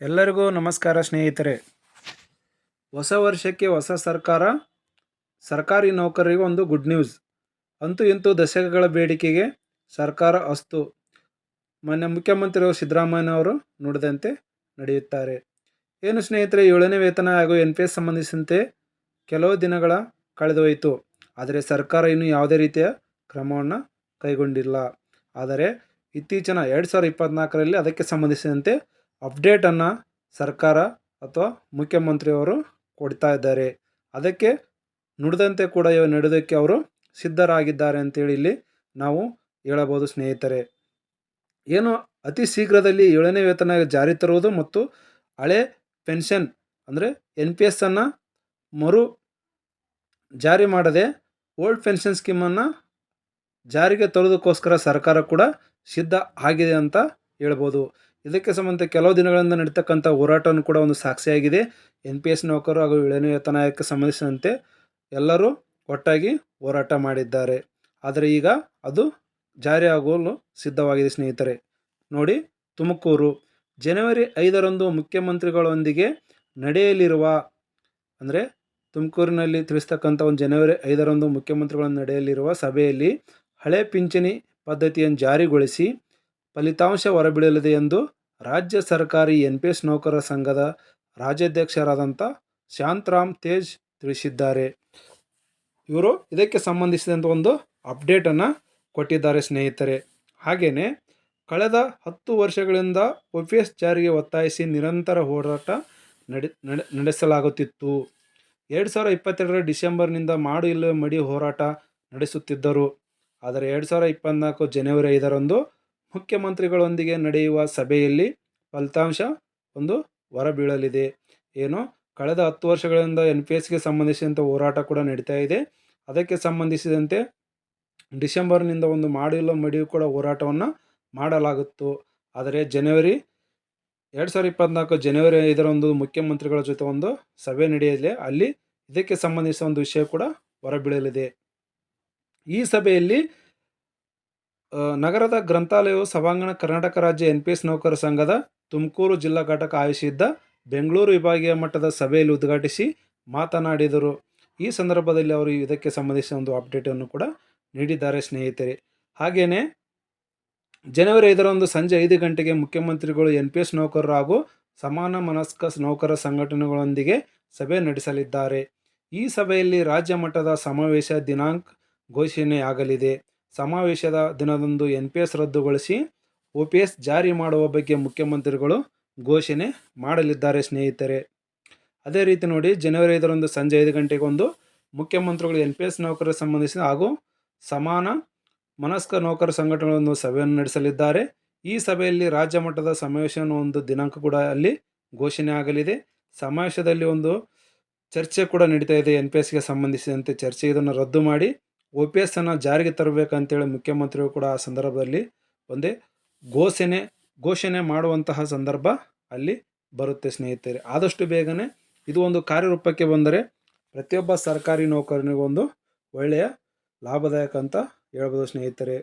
ಎಲ್ಲರಿಗೂ ನಮಸ್ಕಾರ ಸ್ನೇಹಿತರೆ. ಹೊಸ ವರ್ಷಕ್ಕೆ ಹೊಸ ಸರ್ಕಾರ, ಸರ್ಕಾರಿ ನೌಕರರಿಗೆ ಒಂದು ಗುಡ್ ನ್ಯೂಸ್ ಅಂತೂ ಇಂತೂ ದಶಕಗಳ ಬೇಡಿಕೆಗೆ ಸರ್ಕಾರ ಅಸ್ತು. ಮೊನ್ನೆ ಮುಖ್ಯಮಂತ್ರಿ ಸಿದ್ದರಾಮಯ್ಯನವರು ನುಡಿದಂತೆ ನಡೆಯುತ್ತಾರೆ. ಏನು ಸ್ನೇಹಿತರೆ, ಏಳನೇ ವೇತನ ಹಾಗೂ ಎನ್ ಪಿ ಎಸ್ ಸಂಬಂಧಿಸಿದಂತೆ ಕೆಲವು ದಿನಗಳ ಕಳೆದೋಯಿತು. ಆದರೆ ಸರ್ಕಾರ ಇನ್ನೂ ಯಾವುದೇ ರೀತಿಯ ಕ್ರಮವನ್ನು ಕೈಗೊಂಡಿಲ್ಲ. ಆದರೆ ಇತ್ತೀಚಿನ ಎರಡು ಸಾವಿರದ ಇಪ್ಪತ್ತ್ನಾಲ್ಕರಲ್ಲಿ ಅದಕ್ಕೆ ಸಂಬಂಧಿಸಿದಂತೆ ಅಪ್ಡೇಟನ್ನು ಸರ್ಕಾರ ಅಥವಾ ಮುಖ್ಯಮಂತ್ರಿಯವರು ಕೊಡ್ತಾ ಇದ್ದಾರೆ. ಅದಕ್ಕೆ ನುಡಿದಂತೆ ಕೂಡ ಇವ ನಡೆಯೋದಕ್ಕೆ ಅವರು ಸಿದ್ಧರಾಗಿದ್ದಾರೆ ಅಂತೇಳಿ ಇಲ್ಲಿ ನಾವು ಹೇಳಬಹುದು ಸ್ನೇಹಿತರೆ. ಏನು ಅತಿ ಶೀಘ್ರದಲ್ಲಿ ಏಳನೇ ವೇತನ ಜಾರಿ ತರುವುದು ಮತ್ತು ಹಳೆ ಪೆನ್ಷನ್ ಅಂದರೆ ಎನ್ ಪಿ ಎಸ್ಸನ್ನು ಮರು ಜಾರಿ ಮಾಡದೆ ಓಲ್ಡ್ ಪೆನ್ಷನ್ ಸ್ಕೀಮನ್ನು ಜಾರಿಗೆ ತರೋದಕ್ಕೋಸ್ಕರ ಸರ್ಕಾರ ಕೂಡ ಸಿದ್ಧ ಆಗಿದೆ ಅಂತ ಹೇಳ್ಬೋದು ಇದಕ್ಕೆ ಸಂಬಂಧ ಕೆಲವು ದಿನಗಳಿಂದ ನಡೀತಕ್ಕಂಥ ಹೋರಾಟವನ್ನು ಕೂಡ ಒಂದು ಸಾಕ್ಷಿಯಾಗಿದೆ. ಎನ್ ಪಿ ಎಸ್ ನೌಕರರು ಹಾಗೂ ಇಳನೇತ ನಾಯಕ ಸಂಬಂಧಿಸಿದಂತೆ ಎಲ್ಲರೂ ಒಟ್ಟಾಗಿ ಹೋರಾಟ ಮಾಡಿದ್ದಾರೆ. ಆದರೆ ಈಗ ಅದು ಜಾರಿಯಾಗಲು ಸಿದ್ಧವಾಗಿದೆ ಸ್ನೇಹಿತರೆ. ನೋಡಿ, ತುಮಕೂರು. ಜನವರಿ ಐದರಂದು ಮುಖ್ಯಮಂತ್ರಿಗಳೊಂದಿಗೆ ನಡೆಯಲಿರುವ, ಅಂದರೆ ತುಮಕೂರಿನಲ್ಲಿ ತಿಳಿಸ್ತಕ್ಕಂಥ ಒಂದು ಜನವರಿ ಐದರಂದು ಮುಖ್ಯಮಂತ್ರಿಗಳನ್ನು ನಡೆಯಲಿರುವ ಸಭೆಯಲ್ಲಿ ಹಳೆ ಪಿಂಚಣಿ ಪದ್ಧತಿಯನ್ನು ಜಾರಿಗೊಳಿಸಿ ಫಲಿತಾಂಶ ಹೊರಬೀಳಲಿದೆ ಎಂದು ರಾಜ್ಯ ಸರ್ಕಾರಿ ಎನ್ ಪಿ ಎಸ್ ನೌಕರರ ಸಂಘದ ರಾಜ್ಯಾಧ್ಯಕ್ಷರಾದಂಥ ಶಾಂತರಾಮ್ ತೇಜ್ ತಿಳಿಸಿದ್ದಾರೆ. ಇವರು ಇದಕ್ಕೆ ಸಂಬಂಧಿಸಿದಂಥ ಒಂದು ಅಪ್ಡೇಟನ್ನು ಕೊಟ್ಟಿದ್ದಾರೆ ಸ್ನೇಹಿತರೆ. ಹಾಗೆಯೇ ಕಳೆದ ಹತ್ತು ವರ್ಷಗಳಿಂದ ಒ ಪಿ ಎಸ್ ಜಾರಿಗೆ ಒತ್ತಾಯಿಸಿ ನಿರಂತರ ಹೋರಾಟ ನಡೆ ನಡೆ, ನಡೆಸಲಾಗುತ್ತಿತ್ತು. ಎರಡು ಸಾವಿರ ಇಪ್ಪತ್ತೆರಡರ ಡಿಸೆಂಬರ್ನಿಂದ ಮಾಡು ಇಲ್ಲವೇ ಮಡಿ ಹೋರಾಟ ನಡೆಸುತ್ತಿದ್ದರು. ಆದರೆ ಎರಡು ಸಾವಿರ ಇಪ್ಪತ್ತ್ನಾಲ್ಕು ಜನವರಿ ಐದರಂದು ಮುಖ್ಯಮಂತ್ರಿಗಳೊಂದಿಗೆ ನಡೆಯುವ ಸಭೆಯಲ್ಲಿ ಫಲಿತಾಂಶ ಒಂದು ಹೊರಬೀಳಲಿದೆ. ಏನು ಕಳೆದ ಹತ್ತು ವರ್ಷಗಳಿಂದ ಎನ್ ಪಿ ಎಸ್ಗೆ ಸಂಬಂಧಿಸಿದಂಥ ಹೋರಾಟ ಕೂಡ ನಡೀತಾ ಇದೆ. ಅದಕ್ಕೆ ಸಂಬಂಧಿಸಿದಂತೆ ಡಿಸೆಂಬರ್ನಿಂದ ಒಂದು ಮಾಡಿಲ್ಲ ಮಡಿಯು ಕೂಡ ಹೋರಾಟವನ್ನು ಮಾಡಲಾಗುತ್ತು. ಆದರೆ ಜನವರಿ, ಎರಡು ಸಾವಿರದ ಇಪ್ಪತ್ನಾಲ್ಕು ಜನವರಿ ಐದರಂದು ಮುಖ್ಯಮಂತ್ರಿಗಳ ಜೊತೆ ಒಂದು ಸಭೆ ನಡೆಯಲಿದೆ. ಅಲ್ಲಿ ಇದಕ್ಕೆ ಸಂಬಂಧಿಸಿದ ಒಂದು ವಿಷಯ ಕೂಡ ಹೊರಬೀಳಲಿದೆ. ಈ ಸಭೆಯಲ್ಲಿ ನಗರದ ಗ್ರಂಥಾಲಯವು ಸಭಾಂಗಣ ಕರ್ನಾಟಕ ರಾಜ್ಯ ಎನ್ ಪಿ ಎಸ್ ನೌಕರ ಸಂಘದ ತುಮಕೂರು ಜಿಲ್ಲಾ ಘಟಕ ಆಯೋಜಿಸಿದ್ದ ಬೆಂಗಳೂರು ವಿಭಾಗೀಯ ಮಟ್ಟದ ಸಭೆಯಲ್ಲಿ ಉದ್ಘಾಟಿಸಿ ಮಾತನಾಡಿದರು. ಈ ಸಂದರ್ಭದಲ್ಲಿ ಅವರು ಇದಕ್ಕೆ ಸಂಬಂಧಿಸಿದ ಒಂದು ಅಪ್ಡೇಟನ್ನು ಕೂಡ ನೀಡಿದ್ದಾರೆ ಸ್ನೇಹಿತರೆ. ಹಾಗೆಯೇ ಜನವರಿ ಐದರಂದು ಸಂಜೆ ಐದು ಗಂಟೆಗೆ ಮುಖ್ಯಮಂತ್ರಿಗಳು, ಎನ್ ಪಿ ಎಸ್ ನೌಕರರು ಹಾಗೂ ಸಮಾನ ಮನಸ್ಕ ನೌಕರ ಸಂಘಟನೆಗಳೊಂದಿಗೆ ಸಭೆ ನಡೆಸಲಿದ್ದಾರೆ. ಈ ಸಭೆಯಲ್ಲಿ ರಾಜ್ಯ ಮಟ್ಟದ ಸಮಾವೇಶ ದಿನಾಂಕ ಘೋಷಣೆಯಾಗಲಿದೆ. ಸಮಾವೇಶದ ದಿನದಂದು ಎನ್ ಪಿ ಎಸ್ ರದ್ದುಗೊಳಿಸಿ ಒ ಪಿ ಎಸ್ ಜಾರಿ ಮಾಡುವ ಬಗ್ಗೆ ಮುಖ್ಯಮಂತ್ರಿಗಳು ಘೋಷಣೆ ಮಾಡಲಿದ್ದಾರೆ ಸ್ನೇಹಿತರೆ. ಅದೇ ರೀತಿ ನೋಡಿ, ಜನವರಿ ಐದರಂದು ಸಂಜೆ ಐದು ಗಂಟೆಗೊಂದು ಮುಖ್ಯಮಂತ್ರಿಗಳು ಎನ್ ಪಿ ಎಸ್ ನೌಕರರ ಸಂಬಂಧಿಸಿದ ಹಾಗೂ ಸಮಾನ ಮನಸ್ಕ ನೌಕರ ಸಂಘಟನೆಗಳನ್ನು ಸಭೆಯನ್ನು ನಡೆಸಲಿದ್ದಾರೆ. ಈ ಸಭೆಯಲ್ಲಿ ರಾಜ್ಯ ಮಟ್ಟದ ಸಮಾವೇಶವನ್ನು ಒಂದು ದಿನಾಂಕ ಕೂಡ ಅಲ್ಲಿ ಘೋಷಣೆ ಆಗಲಿದೆ. ಸಮಾವೇಶದಲ್ಲಿ ಒಂದು ಚರ್ಚೆ ಕೂಡ ನಡೀತಾ ಇದೆ ಎನ್ ಪಿ ಎಸ್ಗೆ ಸಂಬಂಧಿಸಿದಂತೆ. ಚರ್ಚೆ ಇದನ್ನು ರದ್ದು ಮಾಡಿ ಒ ಪಿ ಎಸ್ಸನ್ನು ಜಾರಿಗೆ ತರಬೇಕಂತೇಳಿ ಮುಖ್ಯಮಂತ್ರಿಗಳು ಕೂಡ ಆ ಸಂದರ್ಭದಲ್ಲಿ ಒಂದೇ ಘೋಷಣೆ ಘೋಷಣೆ ಮಾಡುವಂತಹ ಸಂದರ್ಭ ಅಲ್ಲಿ ಬರುತ್ತೆ ಸ್ನೇಹಿತರೆ. ಆದಷ್ಟು ಬೇಗನೆ ಇದು ಒಂದು ಕಾರ್ಯರೂಪಕ್ಕೆ ಬಂದರೆ ಪ್ರತಿಯೊಬ್ಬ ಸರ್ಕಾರಿ ನೌಕರನಿಗೊಂದು ಒಳ್ಳೆಯ ಲಾಭದಾಯಕ ಅಂತ ಹೇಳ್ಬೋದು ಸ್ನೇಹಿತರೆ.